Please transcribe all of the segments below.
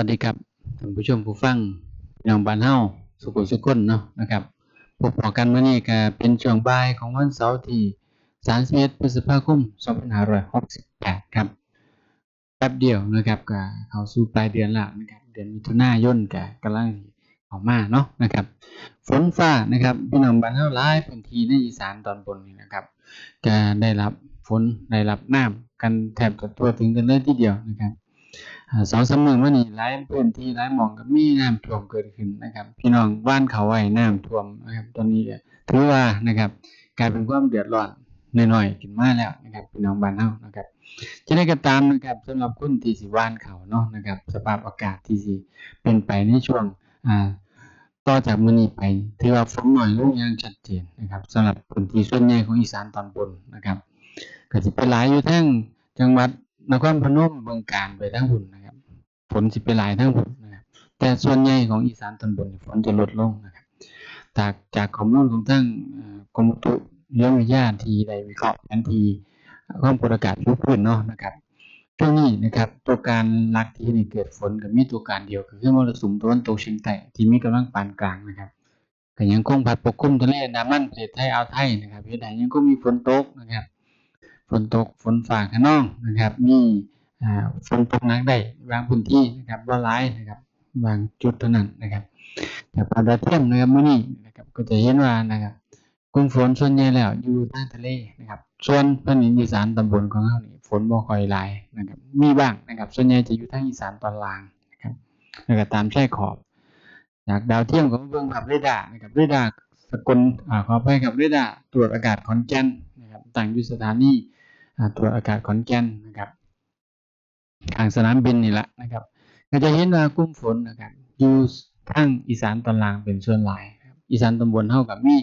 สวัสดีครับท่านผู้ชมผู้ฟังพี่น้องบ้านเฮาสุขุสุขคนเนาะนะครับพบกันมื้อนี้ก็เป็นช่วงบ่ายของวันเสาร์ที่31พฤษภาคม2568ครับแป๊บเดียวนะครับก็เข้าสู่ปลายเดือนล้วนะครับเดือนมิถุนายนก็กำลังออกมาเนาะนะครับ ฝนฟ้านะครับพี่น้องบ้านเฮาหลายพื้นที่ในอีสานตอนบนนี่นะครับก็ได้รับฝนได้รับน้ำกันแทบจะทั่วถึงกันเลยทีเดียวนะครับ สองสามมื้อมานี้หลายพื้นที่หลายหมองก็มีน้ำท่วมเกิดขึ้นนะครับ พี่น้องบ้านเขาไว้น้ำท่วมนะครับ ตอนนี้ถือว่านะครับกลายเป็นความเดือดร้อนน้อยๆขึ้นมาแล้วนะครับพี่น้องบ้านเฮานะครับจะได้ก็ตามนะครับสำหรับคนที่สิหว่านเขาเนาะนะครับ สภาพอากาศที่สิเป็นไปในช่วงอ่าต่อจากมื้อนี้ไปถือว่าฝนหน้อยลงอย่างชัดเจนนะครับสำหรับพื้นที่ส่วนใหญ่ของอีสานตอนบนนะครับก็สิไปหลายอยู่ทั้งจังหวัดนครพนมบึงกาฬไปทั้งพุ่นนะ ฝนสิไปหลายทั้งพุ่นะครับแต่ส่วนใหญ่ของอีสานตอนบนฝนจะลดลงนะครับจากจากข้อมูลของทางกรมอุตุนิยมวิทยาทีได้วิเคราะห์แผนที่ความกดอากาศยุคพื้นเนาะนะครับช่วงนี้นะครับตัวการหลักที่ให้เกิดฝนก็มีตัวการเดียวคือมรสุมตะวันตกเฉียงใต้ที่มีกำลังปานกลางนะครับก็ยังคงพัดปกคลุมทะเลนดามันประเทศไทยอ่าวไทยนะครับเฮ็ดให้ยังคงมีฝนตกนะครับ ฝนตกฝนฟ้าคะนองนะครับมี ฝนตกหนักได้บางพื้นที่นะครับบ่หลายนะครับ บางจุดเท่านั้นนะครับ แต่ภาดาวเทียมเนะครับมื้อนี้นะครับ ก็จะเห็นว่านะครับกลุ่มฝนส่วนใหญ่แล้วอยู่ทางทะเลนะครับ ส่วนภาคเหนืออีสานตอนบนของเรานี่ฝนบ่ค่อยหลายนะครับ มีบ้างนะครับ ส่วนใหญ่จะอยู่ทางอีสานตอนล่างนะครับ แล้วก็ตามชายขอบ จากดาวเทียมก็มาเบิ่งภาพเรดาร์นะครับเรดาร์สกลอ่าขออภัยครับเรดาร์ตรวจอากาศขอนแก่นนะครับตั้งอยู่สถานีตรวจอากาศขอนแก่นนะครับ ทางสนามบินนี่แหละนะครับ ก็จะเห็นว่ากลุ่มฝนนะครับอยู่ทางอีสานตอนล่างเป็นส่วนหลายอีสานตอนบนเท่ากับมี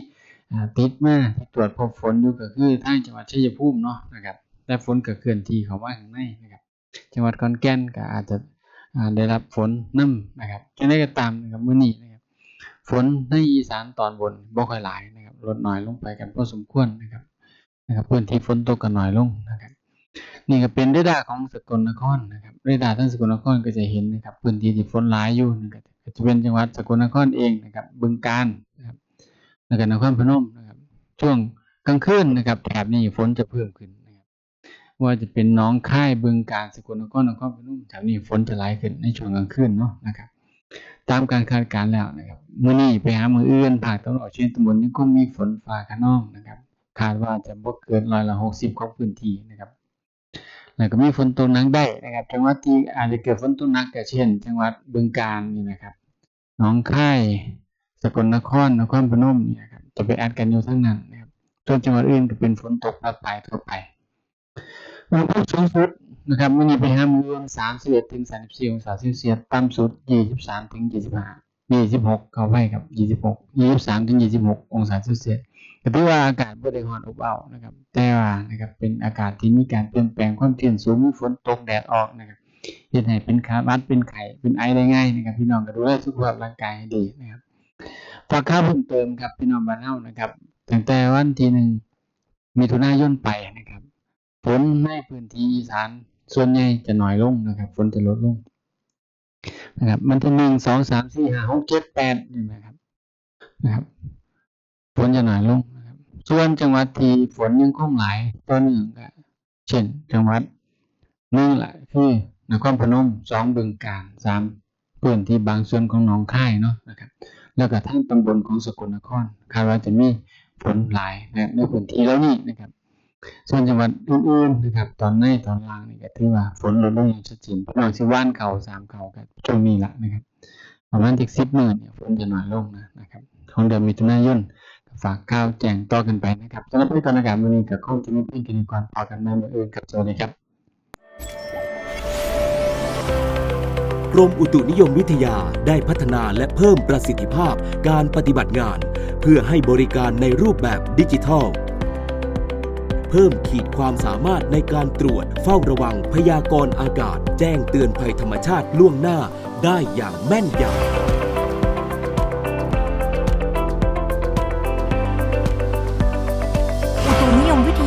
ติดมาที่ตรวจพบฝนอยู่ก็คือทางจังหวัดชัยภูมิเนาะนะครับแต่ฝนก็เคลื่อนที่เข้ามาข้างในนะครับ จังหวัดขอนแก่นก็อาจจะได้รับฝนน้ำนะครับจังไดก็ตามนะครับมื้อนี้นะครับฝนในอีสานตอนบนบ่ค่อยหลายนะครับลดน้อยลงไปกันพอสมควรนะครับนะครับพื้นที่ฝนตกก็น้อยลงนะครับ นี่ก็เป็นเรดาร์ของสกลนครนะครับเรดาร์ทั้งสกลนครก็จะเห็นนะครับพื้นที่ที่ฝนหลายอยู่นะครับจะเป็นจังหวัดสกลนครเองนะครับบึงกาฬนะครับแล้วก็นครพนมนะครับช่วงกลางคืนนะครับแถบนี้ฝนจะเพิ่มขึ้นนะครับว่าจะเป็นน้องค่ายบึงกาฬสกลนครนครพนมแถวนี้ฝนจะหลายขึ้นในช่วงกลางคืนเนาะนะครับตามการคาดการณ์แล้วนะครับมื้อนี้ไปหามืออื่นภาคตะวันออกเฉียงตะวันยังคงมีฝนฟ้าคะนองนะครับคาดว่าจะบ่เกินร้อยละ60ของพื้นที่นะครับ แล้วก็มีฝนตกหนักได้นะครับ จังหวัดที่อาจจะเกิดฝนตกหนักก็เช่น จังหวัดบึงกาฬนี่นะครับหนองคายสกลนครนครพนมนี่นะครับจะไปแอดกันอยู่ทั้งนั้นนะครับส่วนจังหวัดอื่นก็เป็นฝนตกปรายๆทั่วไปอุณหภูมิสูงสุดนะครับมื้อนี้ไปห้ามื้ออื่น31ถึง34องศาเซลเซียสต่ำสุด23ถึง25 26เข้าไปครับ26 23ถึง26องศาเซลเซียส ถือว่าอากาศบ่ได้ร้อนอบอ้าวนะครับ แต่ว่านะครับเป็นอากาศที่มีการเปลี่ยนแปลงความชื้นสูงมีฝนตกแดดออกนะครับเฮ็ดให้เป็นขาบัดเป็นไข้เป็นไอได้ง่ายนะครับ พี่น้องก็ดูแลสุขภาพร่างกายให้ดีนะครับฝากข่าวเพิ่มเติมครับพี่น้องบ้านเฮานะครับตั้งแต่วันที่หนึ่งมิถุนายนไปนะครับฝนในพื้นที่อีสานส่วนใหญ่จะน้อยลงนะครับฝนจะลดลงนะครับ มันที่หนึ่งสองสามสี่ห้าหกเจ็ดแปดนี่นะครับนะครับฝนจะน้อยลง ส่วนจังหวัดที่ฝนยังคงหลายต่อเนื่องก็เช่น จังหวัดหนึ่งละคือนครพนมสองบึงกาฬสามพื้นที่บางส่วนของหนองคายเนาะนะครับ แล้วก็ทั้งตำบลของสกลนครคาดว่าจะมีฝนหลายนะในพื้นที่แล้วนี่นะครับ ส่วนจังหวัดอื่นๆนะครับ ตอนในตอนล่างนี่ก็ถือว่าฝนลดลงอย่างชัดเจนใน้องสิว่านเขาสามเขากันช่วงนี้ละนะครับประมาณที่สิบหมื่นเนี่ยฝนจะน้อยลงนะนะครับของเดือนมิถุนายน ฝากข่าวแจ้งต่อกันไปนะครับสำหรับพิธีกรอากาศวันนี้กับข้องที่มีเพียงแค่นี้ก่อนพอกันในมืออื่นกับสวัสดีครับกรมอุตุนิยมวิทยาได้พัฒนาและเพิ่มประสิทธิภาพการปฏิบัติงาน เพื่อให้บริการในรูปแบบดิจิทัล เพิ่มขีดความสามารถในการตรวจเฝ้าระวังพยากรณ์อากาศ แจ้งเตือนภัยธรรมชาติล่วงหน้าได้อย่างแม่นยำ